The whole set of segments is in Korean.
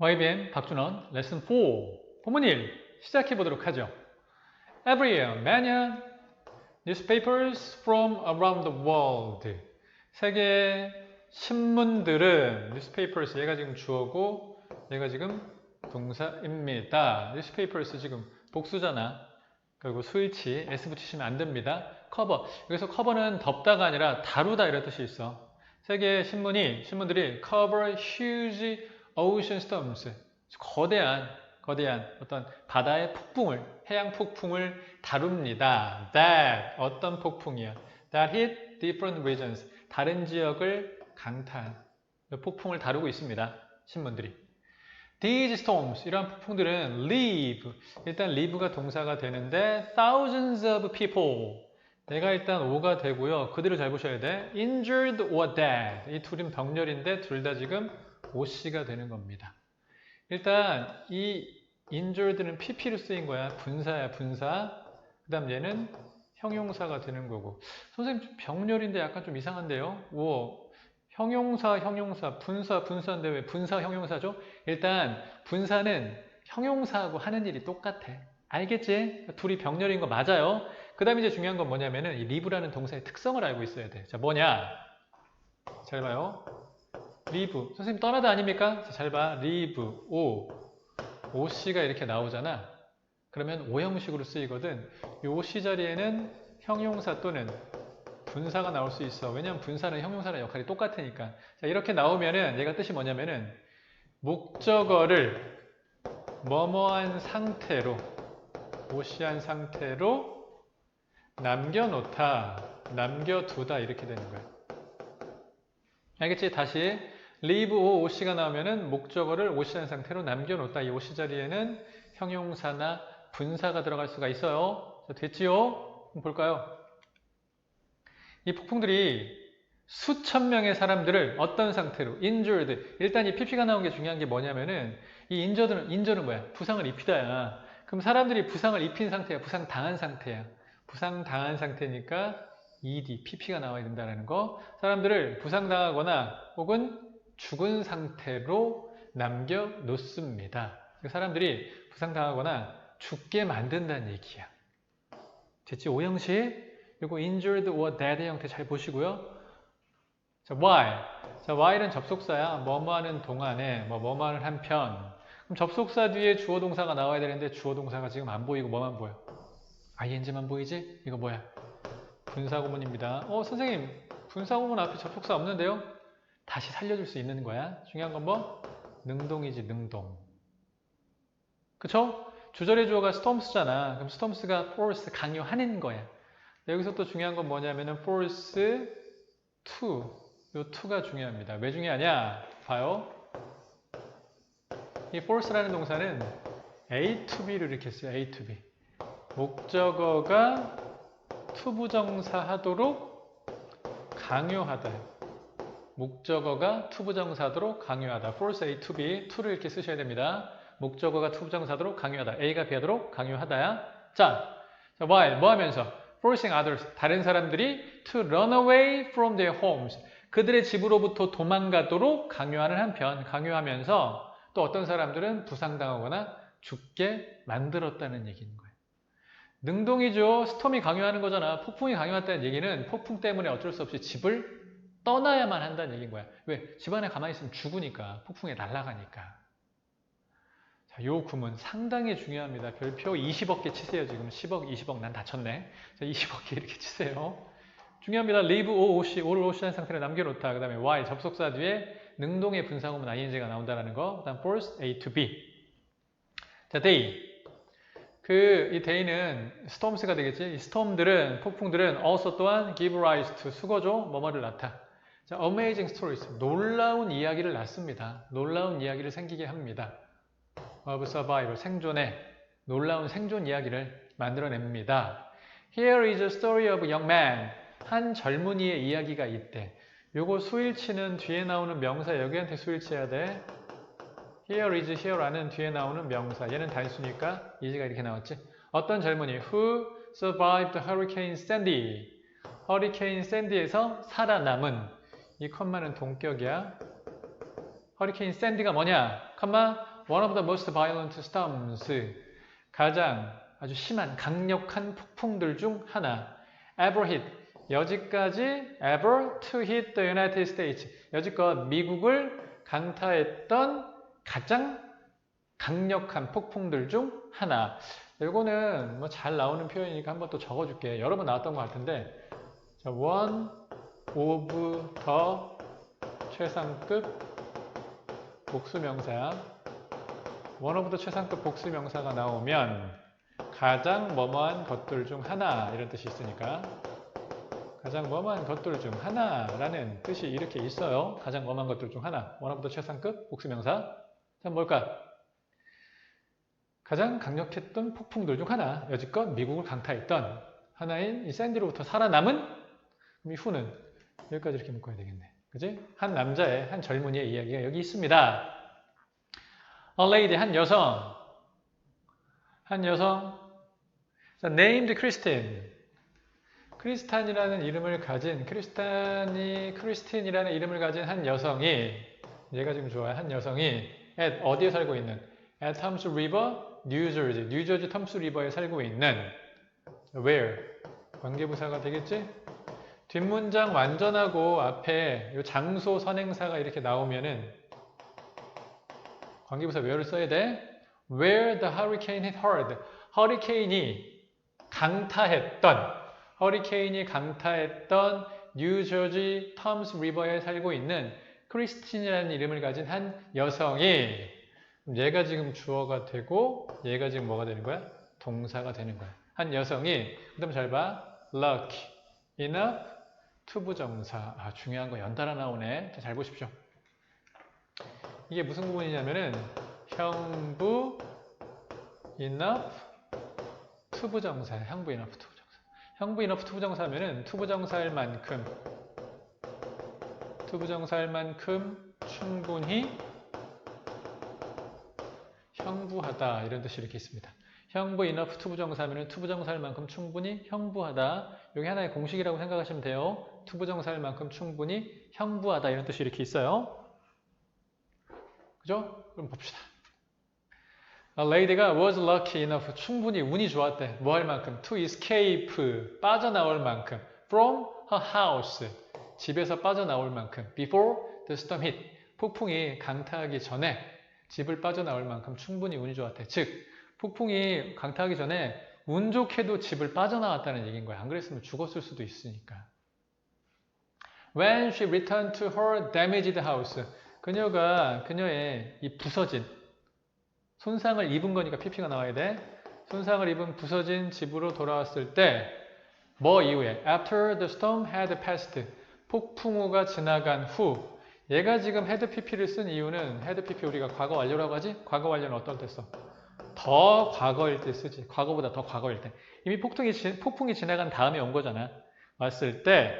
YBM 박준원 레슨 4 본문 1 시작해 보도록 하죠. Every year, many newspapers from around the world. 세계 신문들은 newspapers 얘가 지금 주어고 얘가 지금 동사입니다. newspapers 지금 복수잖아. 그리고 수일치 s 붙이시면 안 됩니다. 커버. 여기서 커버는 덮다가 아니라 다루다 이런 뜻이 있어. 세계 신문이 신문들이 cover huge ocean storms. 거대한 거대한 어떤 바다의 폭풍을 해양 폭풍을 다룹니다. That 어떤 폭풍이야? That hit different regions. 다른 지역을 강타한 폭풍을 다루고 있습니다. 신문들이. These storms, 이러한 폭풍들은 leave, 일단 leave가 동사가 되는데 thousands of people, 내가 일단 오가 되고요. 그들을 잘 보셔야 돼. injured or dead, 이 둘은 병렬인데 둘 다 지금 오씨가 되는 겁니다. 일단 이 injured는 pp로 쓰인 거야. 분사야, 분사. 그 다음 얘는 형용사가 되는 거고. 선생님 병렬인데 약간 좀 이상한데요? 오, 형용사, 형용사, 분사, 분사인데 왜 분사, 형용사죠? 일단 분사는 형용사하고 하는 일이 똑같아. 알겠지? 둘이 병렬인 거 맞아요. 그 다음에 이제 중요한 건 뭐냐면은 이 리브라는 동사의 특성을 알고 있어야 돼. 자, 뭐냐? 잘 봐요. 리브. 선생님 떠나다 아닙니까? 자, 잘 봐. 리브, 오. 오씨가 이렇게 나오잖아. 그러면 오 형식으로 쓰이거든. 이 오씨 자리에는 형용사 또는 분사가 나올 수 있어. 왜냐하면 분사는 형용사랑 역할이 똑같으니까. 자, 이렇게 나오면은 얘가 뜻이 뭐냐면은 목적어를 뭐뭐한 상태로 오시한 상태로 남겨놓다, 남겨두다 이렇게 되는 거야. 알겠지? 다시 leave o 오시가 나오면은 목적어를 오시한 상태로 남겨놓다. 이 오시 자리에는 형용사나 분사가 들어갈 수가 있어요. 자, 됐지요? 볼까요? 이 폭풍들이 수천 명의 사람들을 어떤 상태로 injured 일단 이 pp가 나온 게 중요한 게 뭐냐면은 이 injured는 injured는 뭐야? 부상을 입히다야. 그럼 사람들이 부상을 입힌 상태야. 부상 당한 상태야. 부상 당한 상태니까 ed pp가 나와야 된다는 거. 사람들을 부상 당하거나 혹은 죽은 상태로 남겨 놓습니다. 사람들이 부상 당하거나 죽게 만든다는 얘기야. 됐지? 오형식 그리고 injured or dead 형태 잘 보시고요. 자, while. 자, while은 접속사야. 뭐뭐 하는 동안에, 뭐, 뭐뭐 하는 한편. 그럼 접속사 뒤에 주어 동사가 나와야 되는데 주어 동사가 지금 안 보이고 뭐만 보여? ing만 보이지? 이거 뭐야? 분사구문입니다. 어, 선생님, 분사구문 앞에 접속사 없는데요? 다시 살려줄 수 있는 거야. 중요한 건 뭐? 능동이지, 능동. 그쵸? 주절의 주어가 storms잖아. 그럼 storms가 force, 강요하는 거야. 여기서 또 중요한 건 뭐냐면은 force to 요 to가 중요합니다. 왜 중요하냐? 봐요. 이 force라는 동사는 A to B를 이렇게 써요. A to B. 목적어가 투부정사 하도록 강요하다. 목적어가 투부정사 하도록 강요하다. force A to B. to를 이렇게 쓰셔야 됩니다. 목적어가 투부정사 하도록 강요하다. A가 B하도록 강요하다야. 자, 자 while 뭐 하면서 forcing others 다른 사람들이 to run away from their homes 그들의 집으로부터 도망가도록 강요하는 한편 강요하면서 또 어떤 사람들은 부상당하거나 죽게 만들었다는 얘기인 거예요. 능동이죠. 스톰이 강요하는 거잖아. 폭풍이 강요했다는 얘기는 폭풍 때문에 어쩔 수 없이 집을 떠나야만 한다는 얘기인 거야. 왜? 집안에 가만히 있으면 죽으니까. 폭풍에 날아가니까. 자, 요 구문 상당히 중요합니다. 별표 20억 개 치세요. 지금 10억, 20억 난 다쳤네. 자, 20억 개 이렇게 치세요. 중요합니다. leave o, o시, o를 오시한 상태로 남겨놓다. 그 다음에 y, 접속사 뒤에 능동의 분사구문 ing가 나온다는 거. 그 다음 force, a to b. 자, day. 그, 이 day는 storms가 되겠지. 이 storm들은, 폭풍들은 also 또한 give rise to 수거죠. 뭐뭐를 낳다. 자, amazing stories. 놀라운 이야기를 낳습니다. 놀라운 이야기를 생기게 합니다. of survival, 생존의 놀라운 생존 이야기를 만들어냅니다. Here is a story of a young man. 한 젊은이의 이야기가 있대. 요거 수일치는 뒤에 나오는 명사 여기한테 수일치해야 돼. Here is here라는 뒤에 나오는 명사. 얘는 단수니까 이지가 이렇게 나왔지. 어떤 젊은이 who survived Hurricane Sandy. 허리케인 샌디에서 살아남은 이 컴마는 동격이야. 허리케인 샌디가 뭐냐? 컴마 one of the most violent storms. 가장 아주 심한 강력한 폭풍들 중 하나. Ever hit. 여지까지 ever to hit the United States. 여지껏 미국을 강타했던 가장 강력한 폭풍들 중 하나. 이거는 뭐 잘 나오는 표현이니까 한번 또 적어줄게. 여러 번 나왔던 것 같은데. 자, one of the 최상급 복수명사 the 최상급 복수명사가 나오면 가장 뭐뭐한 것들 중 하나 이런 뜻이 있으니까 가장 뭐뭐한 것들 중 하나라는 뜻이 이렇게 있어요. 가장 뭐뭐한 것들 중 하나. the 최상급 복수명사. 자, 뭘까? 가장 강력했던 폭풍들 중 하나. 여지껏 미국을 강타했던 하나인 이 샌디로부터 살아남은 그럼 이 후는 여기까지 이렇게 묶어야 되겠네. 그지? 한 남자의, 한 젊은이의 이야기가 여기 있습니다. A lady, 한 여성. 한 여성. 자, named Christine. 크리스탄이라는 이름을 가진, 크리스탄이, 크리스틴이라는 이름을 가진 한 여성이, 얘가 지금 좋아요. 한 여성이, at, 어디에 살고 있는? at River, New Jersey. 뉴저지 텀스 리버에 살고 있는, where? 관계부사가 되겠지? 뒷문장 완전하고 앞에 요 장소 선행사가 이렇게 나오면은 관계부사 where를 써야 돼. Where the hurricane hit hard. 허리케인이 강타했던 허리케인이 강타했던 뉴저지 텀스 리버에 살고 있는 크리스틴이라는 이름을 가진 한 여성이 얘가 지금 주어가 되고 얘가 지금 뭐가 되는 거야? 동사가 되는 거야. 한 여성이 그다음 잘 봐. lucky enough 투부 정사. 아, 중요한 거 연달아 나오네. 자, 잘 보십시오. 이게 무슨 부분이냐면은 형부 enough 투부 정사야. 형부 enough 투부 정사. 형부 enough 투부 정사면은 투부 정사일 만큼 투부 정사일 만큼 충분히 형부하다 이런 뜻이 이렇게 있습니다. 형부 enough 투부정사면은 투부정사일 만큼 충분히 형부하다. 여기 하나의 공식이라고 생각하시면 돼요. 투부정사일 만큼 충분히 형부하다 이런 뜻이 이렇게 있어요. 그죠? 그럼 봅시다. A lady가 was lucky enough 충분히 운이 좋았대. 뭐 할 만큼? To escape 빠져나올 만큼 from her house 집에서 빠져나올 만큼 before the storm hit 폭풍이 강타하기 전에 집을 빠져나올 만큼 충분히 운이 좋았대. 즉 폭풍이 강타하기 전에 운 좋게도 집을 빠져나왔다는 얘기인 거야. 안 그랬으면 죽었을 수도 있으니까. When she returned to her damaged house 그녀가 그녀의 이 부서진 손상을 입은 거니까 PP가 나와야 돼. 손상을 입은 부서진 집으로 돌아왔을 때 뭐 이후에 after the storm had passed 폭풍우가 지나간 후 얘가 지금 헤드 PP를 쓴 이유는 헤드 PP 우리가 과거 완료라고 하지? 과거 완료는 어떨 때 써? 더 과거일 때 쓰지. 과거보다 더 과거일 때. 이미 폭풍이, 지- 폭풍이 지나간 다음에 온 거잖아. 왔을 때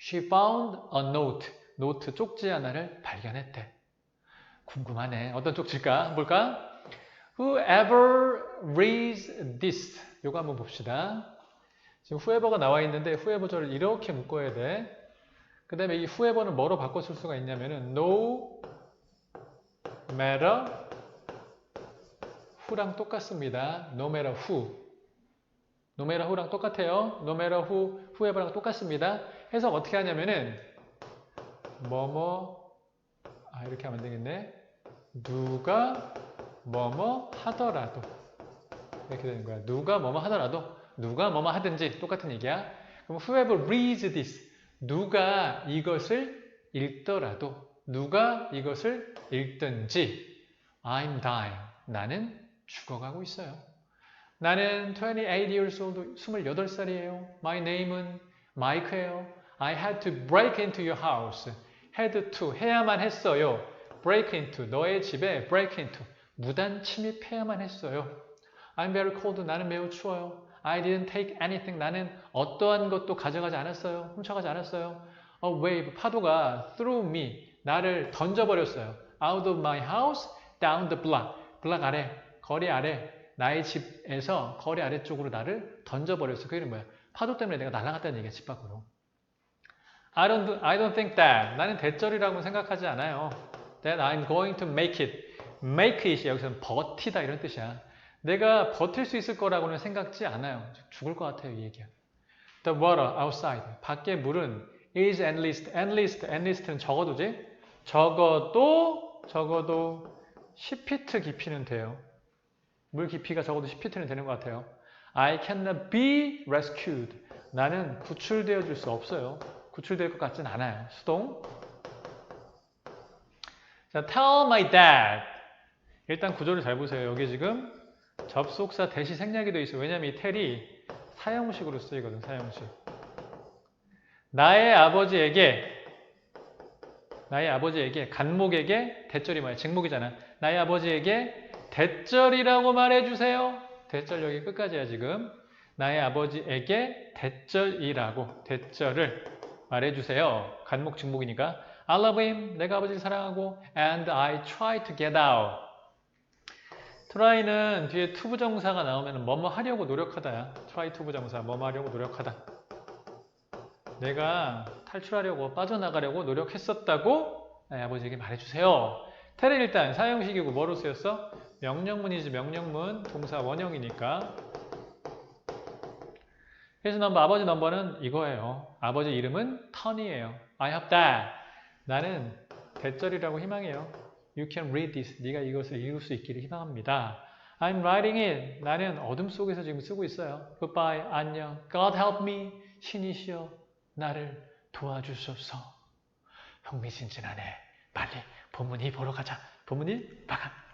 she found a note. 노트 쪽지 하나를 발견했대. 궁금하네. 어떤 쪽지일까? 볼까? Whoever reads this. 요거 한번 봅시다. 지금 whoever가 나와 있는데 whoever를 이렇게 묶어야 돼. 그 다음에 이 whoever는 뭐로 바꿔 쓸 수가 있냐면은 no matter who랑 똑같습니다. no matter who. no matter who랑 똑같아요. no matter who, whoever랑 똑같습니다. 해석 어떻게 하냐면은 뭐뭐 아 이렇게 하면 되겠네. 누가 뭐뭐 하더라도 이렇게 되는 거야. 누가 뭐뭐 하더라도 누가 뭐뭐 하든지 똑같은 얘기야. 그럼 whoever reads this 누가 이것을 읽더라도 누가 이것을 읽든지 I'm dying 나는 죽어가고 있어요. 나는 28 years old 28살이에요. My name은 마이크예요. I had to break into your house. had to 해야만 했어요. break into 너의 집에 break into 무단 침입해야만 했어요. I'm very cold 나는 매우 추워요. I didn't take anything 나는 어떠한 것도 가져가지 않았어요. 훔쳐가지 않았어요. A wave 파도가 through me 나를 던져버렸어요. Out of my house down the block 블락 아래 거리 아래 나의 집에서 거리 아래쪽으로 나를 던져버렸어. 그 이름 뭐야? 파도 때문에 내가 날아갔다는 얘기야, 집 밖으로. I don't, I don't think that. 나는 대절이라고 생각하지 않아요. That I'm going to make it. make it 여기서는 버티다 이런 뜻이야. 내가 버틸 수 있을 거라고는 생각지 않아요. 죽을 것 같아요, 이 얘기야. The water outside. 밖에 물은 is least, at least는 적어도지? 적어도, 적어도 10피트 깊이는 돼요. 물 깊이가 적어도 10피트는 되는 것 같아요. I cannot be rescued. 나는 구출되어 줄 수 없어요. 구출될 것 같진 않아요. 수동. 자, tell my dad. 일단 구조를 잘 보세요. 여기 지금 접속사 대시 생략이 되어 있어요. 왜냐면 이 tell이 사형식으로 쓰이거든, 사형식. 나의 아버지에게 나의 아버지에게 간목에게 대절이 뭐야? 직목이잖아. 나의 아버지에게 대절이라고 말해주세요. 대절 여기 끝까지야 지금. 나의 아버지에게 대절이라고 대절을 말해주세요. 간목 직목이니까. I love him. 내가 아버지를 사랑하고 and I try to get out. try는 뒤에 to 부정사가 나오면 뭐뭐 하려고 노력하다야. try to 부정사 뭐뭐 하려고 노력하다. 내가 탈출하려고 빠져나가려고 노력했었다고 나의 아버지에게 말해주세요. 테레 일단 사형식이고 뭐로 쓰였어? 명령문이지 명령문 동사 원형이니까 그래서 넘버 아버지 넘버는 이거예요. 아버지 이름은 턴이에요. I hope that 나는 대절이라고 희망해요. You can read this. 네가 이것을 읽을 수 있기를 희망합니다. I'm writing it. 나는 어둠 속에서 지금 쓰고 있어요. Goodbye. 안녕. God help me. 신이시여 나를 도와주소서. 흥미진진하네. 빨리 본문이 보러 가자. 본문이 마감.